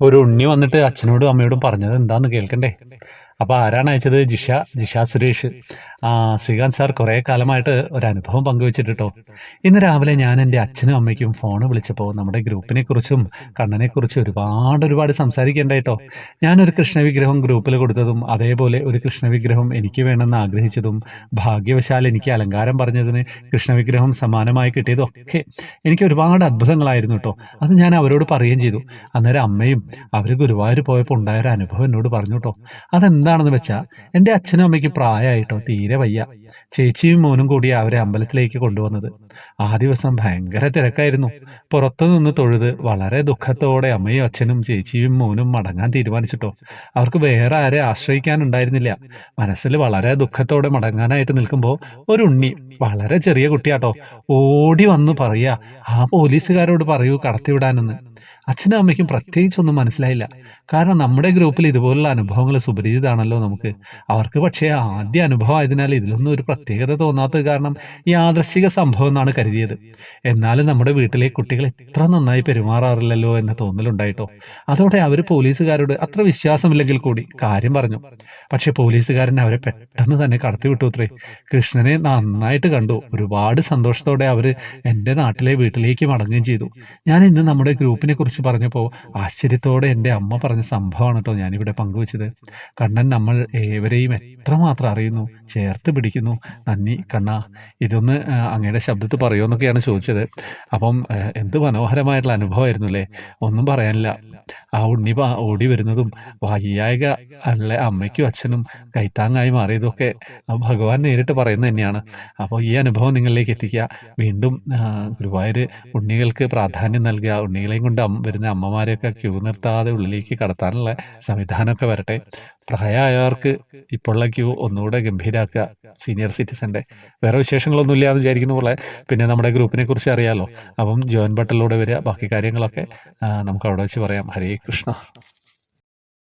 ഒരു ഉണ്ണി വന്നിട്ട് അച്ഛനോടും അമ്മയോടും പറഞ്ഞത് എന്താന്ന് കേൾക്കണ്ടേ? അപ്പോൾ ആരാണ് അയച്ചത്? ജിഷ ജിഷ സുരേഷ്. ശ്രീകാന്ത് സാർ കുറേ കാലമായിട്ട് ഒരു അനുഭവം പങ്കുവെച്ചിട്ടോ ഇന്ന് രാവിലെ ഞാൻ എന്റെ അച്ഛനും അമ്മയ്ക്കും ഫോൺ വിളിച്ചപ്പോൾ നമ്മുടെ ഗ്രൂപ്പിനെ കുറിച്ചും കണ്ണനെ കുറിച്ചും ഒരുപാട് ഒരുപാട് സംസാരിക്കേണ്ടായിട്ടോ. ഞാനൊരു കൃഷ്ണവിഗ്രഹം ഗ്രൂപ്പിൽ കൊടുത്തതും അതേപോലെ ഒരു കൃഷ്ണവിഗ്രഹം എനിക്ക് വേണമെന്ന് ആഗ്രഹിച്ചതും ഭാഗ്യവശാൽ എനിക്ക് അലങ്കാരം പറഞ്ഞതിന് കൃഷ്ണവിഗ്രഹം സമാനമായി കിട്ടിയതും ഒക്കെ എനിക്ക് ഒരുപാട് അത്ഭുതങ്ങളായിരുന്നു കേട്ടോ. അത് ഞാൻ അവരോട് പറയുകയും ചെയ്തു. അന്നേരം അമ്മയും അവർ ഗുരുവായൂർ പോയപ്പോൾ ഉണ്ടായ ഒരു അനുഭവം എന്നോട് പറഞ്ഞു കേട്ടോ. അതെന്താണെന്ന് വെച്ചാൽ എന്റെ അച്ഛനും അമ്മയ്ക്ക് പ്രായമായിട്ടോ തീരെ വയ്യ. ചേച്ചിയും മോനും കൂടി അവരെ അമ്പലത്തിലേക്ക് കൊണ്ടുവന്നത്. ആ ദിവസം ഭയങ്കര തിരക്കായിരുന്നു. പുറത്തു നിന്ന് തൊഴുത് വളരെ ദുഃഖത്തോടെ അമ്മയും അച്ഛനും ചേച്ചിയും മോനും മടങ്ങാൻ തീരുമാനിച്ചിട്ടോ. അവർക്ക് വേറെ ആരെ ആശ്രയിക്കാനുണ്ടായിരുന്നില്ല. മനസ്സിൽ വളരെ ദുഃഖത്തോടെ മടങ്ങാനായിട്ട് നിൽക്കുമ്പോൾ ഒരു ഉണ്ണി വളരെ ചെറിയ കുട്ടിയാട്ടോ ഓടി വന്ന് പറയുക ആ പോലീസുകാരോട് പറയൂ കടത്തിവിടാനെന്ന്. അച്ഛനും അമ്മയ്ക്കും പ്രത്യേകിച്ചൊന്നും മനസ്സിലായില്ല. കാരണം നമ്മുടെ ഗ്രൂപ്പിൽ ഇതുപോലുള്ള അനുഭവങ്ങൾ സുപരിചിതാണല്ലോ നമുക്ക്. അവർക്ക് പക്ഷേ ആദ്യ അനുഭവം ആയതിനാൽ ഇതിലൊന്നും ഒരു പ്രത്യേകത തോന്നാത്തത് കാരണം യാദർശിക സംഭവം എന്നാണ് കരുതിയത്. എന്നാലും നമ്മുടെ വീട്ടിലെ കുട്ടികൾ ഇത്ര നന്നായി പെരുമാറാറില്ലല്ലോ എന്ന തോന്നലുണ്ടായിട്ടോ. അതോടെ അവർ പോലീസുകാരോട് അത്ര വിശ്വാസമില്ലെങ്കിൽ കൂടി കാര്യം പറഞ്ഞു. പക്ഷേ പോലീസുകാരൻ അവരെ പെട്ടെന്ന് തന്നെ കടത്തിവിട്ടു അത്രേ. കൃഷ്ണനെ നന്നായിട്ട് കണ്ടു. ഒരുപാട് സന്തോഷത്തോടെ അവർ എന്റെ നാട്ടിലെ വീട്ടിലേക്ക് മടങ്ങുകയും ചെയ്തു. ഞാൻ ഇന്ന് നമ്മുടെ ഗ്രൂപ്പിനെ കുറിച്ച് പറഞ്ഞപ്പോൾ ആശ്ചര്യത്തോടെ എന്റെ അമ്മ പറഞ്ഞ സംഭവമാണ് കേട്ടോ ഞാനിവിടെ പങ്കുവച്ചത്. കണ്ണൻ നമ്മൾ ഏവരെയും എത്രമാത്രം അറിയുന്നു ചേർത്ത് പിടിക്കുന്നു. നന്ദി കണ്ണ. ഇതൊന്ന് അങ്ങയുടെ ശബ്ദത്തിൽ പറയുമെന്നൊക്കെയാണ് ചോദിച്ചത്. അപ്പം എന്ത് മനോഹരമായിട്ടുള്ള അനുഭവമായിരുന്നു അല്ലേ ഒന്നും പറയാനില്ല. ആ ഉണ്ണി ഓടി വരുന്നതും വയ്യായിക അല്ലെ അമ്മയ്ക്കും അച്ഛനും കൈത്താങ്ങായി മാറിയതൊക്കെ ഭഗവാൻ നേരിട്ട് പറയുന്നത് തന്നെയാണ്. അപ്പോൾ ഈ അനുഭവം നിങ്ങളിലേക്ക് എത്തിക്കുക. വീണ്ടും ഗുരുവായൂർ ഉണ്ണികൾക്ക് പ്രാധാന്യം നൽകുക. ഉണ്ണികളെയും കൊണ്ട് വരുന്ന അമ്മമാരെയൊക്കെ ക്യൂ നിർത്താതെ ഉള്ളിലേക്ക് കടത്താനുള്ള സംവിധാനമൊക്കെ വരട്ടെ. പ്രായമായവർക്ക് ഇപ്പോഴുള്ള ക്യൂ ഒന്നുകൂടെ ഗംഭീരാക്കുക സീനിയർ സിറ്റിസന്റെ വേറെ വിശേഷങ്ങളൊന്നും ഇല്ല എന്ന് വിചാരിക്കുന്ന പോലെ പിന്നെ നമ്മുടെ ഗ്രൂപ്പിനെ കുറിച്ച് അറിയാലോ. അപ്പം ജോയിൻ ബട്ടണിലൂടെ വരിക ബാക്കി കാര്യങ്ങളൊക്കെ നമുക്ക് അവിടെ വെച്ച് പറയാം. ഹരേ കൃഷ്ണ.